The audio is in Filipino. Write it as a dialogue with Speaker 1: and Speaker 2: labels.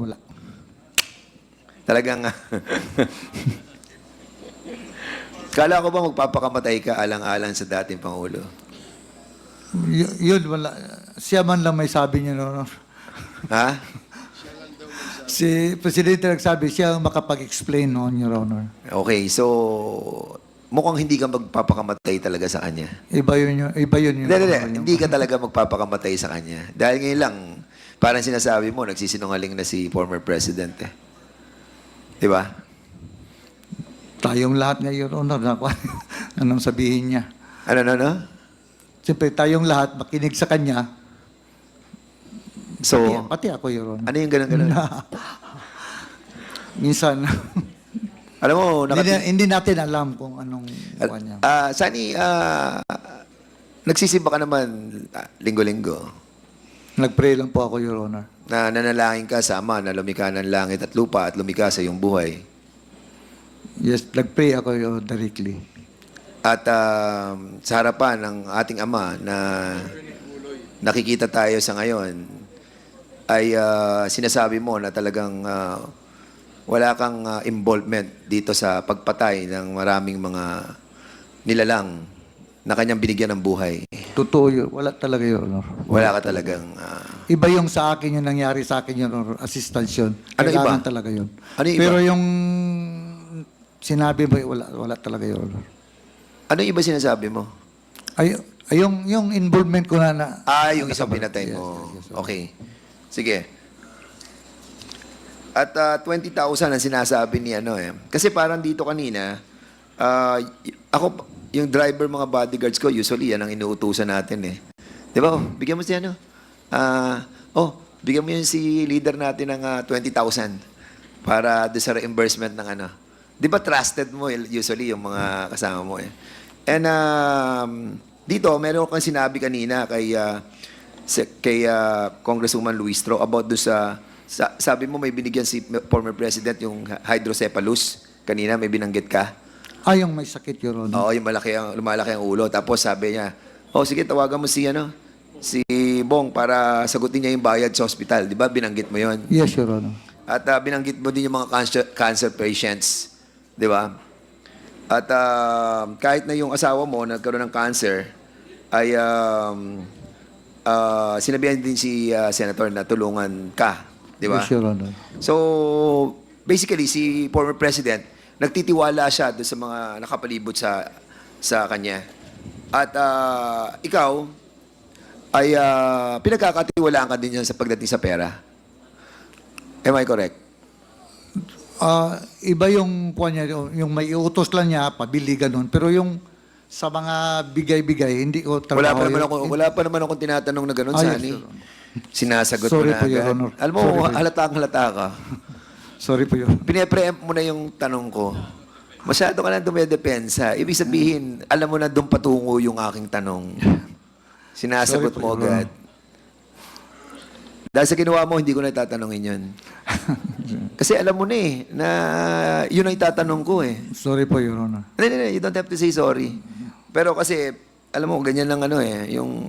Speaker 1: Wala.
Speaker 2: Talagang... Kala ko ba magpapakamatay ka alang-alang sa dating Pangulo?
Speaker 1: Y- yun, wala. Siya man lang may sabi niya, no?
Speaker 2: Ha?
Speaker 1: Si Presidente nagsabi, siya ang makapag-explain noon, Your Honor.
Speaker 2: Okay, so mukhang hindi ka magpapakamatay talaga sa kanya.
Speaker 1: Iba yun, yun iba yun.
Speaker 2: Hindi,
Speaker 1: Your
Speaker 2: hindi, hindi. Hindi ka talaga magpapakamatay sa kanya. Dahil ngayon lang, parang sinasabi mo, nagsisinungaling na si former president eh. Di ba?
Speaker 1: Tayong lahat nga, Your Honor, na, anong sabihin niya.
Speaker 2: Ano, ano, ano?
Speaker 1: Siyempre, tayong lahat makinig sa kanya.
Speaker 2: So,
Speaker 1: pati, pati ako, Your Honor.
Speaker 2: ano yung ganun, ganun?
Speaker 1: Minsan,
Speaker 2: Alam mo,
Speaker 1: hindi,
Speaker 2: nakati-
Speaker 1: na- hindi natin alam kung anong buwan niya.
Speaker 2: Ah, Sani, ah, nagsisimba ka naman ah, linggo-linggo
Speaker 1: Nag-pray lang po ako, Your Honor.
Speaker 2: na nanalangin ka sa Ama na lumikha ng langit at lupa at lumikha sa iyong buhay.
Speaker 1: Yes, nag-pray ako Your Honor, directly.
Speaker 2: At ah, sa harapan ng ating Ama na nakikita tayo sa ngayon, ay ah, sinasabi mo na talagang ah, wala kang ah, involvement dito sa pagpatay ng maraming mga nilalang na kanyang binigyan ng buhay.
Speaker 1: Totoo yun. Wala talaga, Your Honor.
Speaker 2: Wala ka talagang... ah,
Speaker 1: Iba yung sa akin yung nangyari sa akin yun, or assistance yun.
Speaker 2: Ano
Speaker 1: Kailangan
Speaker 2: iba?
Speaker 1: talaga yun.
Speaker 2: Ano iba?
Speaker 1: Pero yung sinabi mo, wala, wala talaga yun.
Speaker 2: ano yung iba sinasabi mo?
Speaker 1: Ay, ay yung, yung involvement ko na na...
Speaker 2: Ah, yung isang pinatay
Speaker 1: Yes,
Speaker 2: mo.
Speaker 1: yes, yes.
Speaker 2: Okay. Sige. At ah, 20,000 ang sinasabi ni ano eh. Kasi parang dito kanina, ah, y- ako, yung driver mga bodyguards ko, usually yan ang inuutusan natin eh. Di ba? Oh, bigyan mo si ano? Ah, oh, bigyan mo yun si leader natin ng ah, 20,000 para sa reimbursement ng ano. Di ba trusted mo eh, usually yung mga kasama mo eh. And um, dito, meron kang sinabi kanina kay si- kay ah, Congresswoman Luistro about do sa, sa sabi mo may binigyan si former president yung hydrocephalus. Kanina may binanggit ka.
Speaker 1: Ah, yung may sakit, Your Honor.
Speaker 2: Oo, yung malaki ang lumalaki ang ulo. Tapos sabi niya, "Oh, sige, tawagan mo si ano, si Bong para sagutin niya yung bayad sa hospital." 'Di ba? Binanggit mo 'yon.
Speaker 1: Yes, Your Honor.
Speaker 2: At ah, binanggit mo din yung mga cancer, cancer patients. Di ba? At ah, kahit na yung asawa mo nagkaroon ng cancer, ay um, ah, sinabihan din si ah, Senator na tulungan ka. Di ba?
Speaker 1: Yes, Your Honor.
Speaker 2: So, basically, si former president, nagtitiwala siya doon sa mga nakapalibot sa sa kanya. At ah, ikaw, ay ah, pinagkakatiwalaan ka din yan sa pagdating sa pera. Am I correct?
Speaker 1: Ah, iba yung kuha niya, yung- may iutos lang niya, pabili ganun. Pero yung sa mga bigay-bigay, hindi ko
Speaker 2: Wala pa
Speaker 1: trabaho
Speaker 2: naman ako, wala pa naman akong tinatanong na
Speaker 1: yes,
Speaker 2: Sani.
Speaker 1: Your Honor.
Speaker 2: Sinasagot
Speaker 1: Sorry
Speaker 2: mo na
Speaker 1: po, Your. Honor.
Speaker 2: Alam mo,
Speaker 1: Sorry po.
Speaker 2: halatang halata ka.
Speaker 1: Sorry po yun.
Speaker 2: Pine-preempt mo na yung tanong ko. Masyado ka na dumedepensa. Ibig sabihin, alam mo na doon patungo yung aking tanong. Sinasagot
Speaker 1: Sorry po,
Speaker 2: mo
Speaker 1: Your
Speaker 2: agad. Dahil sa ginawa mo, hindi ko na tatanungin yun. Kasi alam mo na eh, na yun ang itatanong ko eh.
Speaker 1: Sorry po, Your Honor.
Speaker 2: Hindi, hindi, hindi. You don't have to say sorry. Pero kasi, alam mo, ganyan lang ano eh, yung